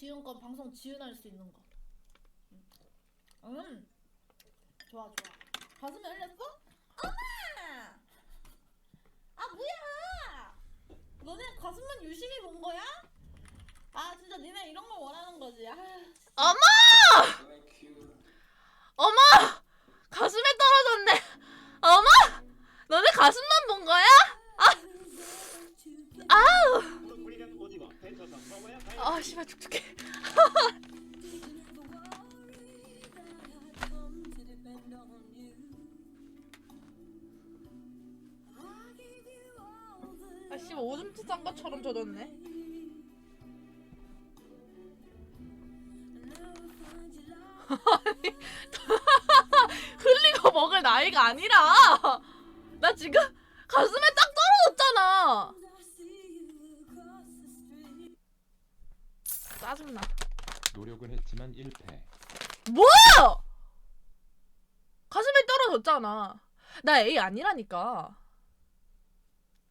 지은 건 방송 지은할 수 있는 거. 음. 좋아 좋아. 가슴이 열렸어? 엄마! 아 뭐야? 너네 가슴만 유심히 본 거야? 아 진짜 니네 이런 걸 원하는 거지. 아, 어머! 어머! 가슴에 떨어졌네. 어머! 너네 가슴만 본 거야? 아, 씨발 축축해. 아, 씨발 오줌 싼 것처럼 젖었네. 흘리고 먹을 나이가 아니라 나 지금 가슴에 딱 떨어졌잖아. 짜증나. 노력은 했지만 1패. 뭐야? 가슴에 떨어졌잖아. 나 A 아니라니까.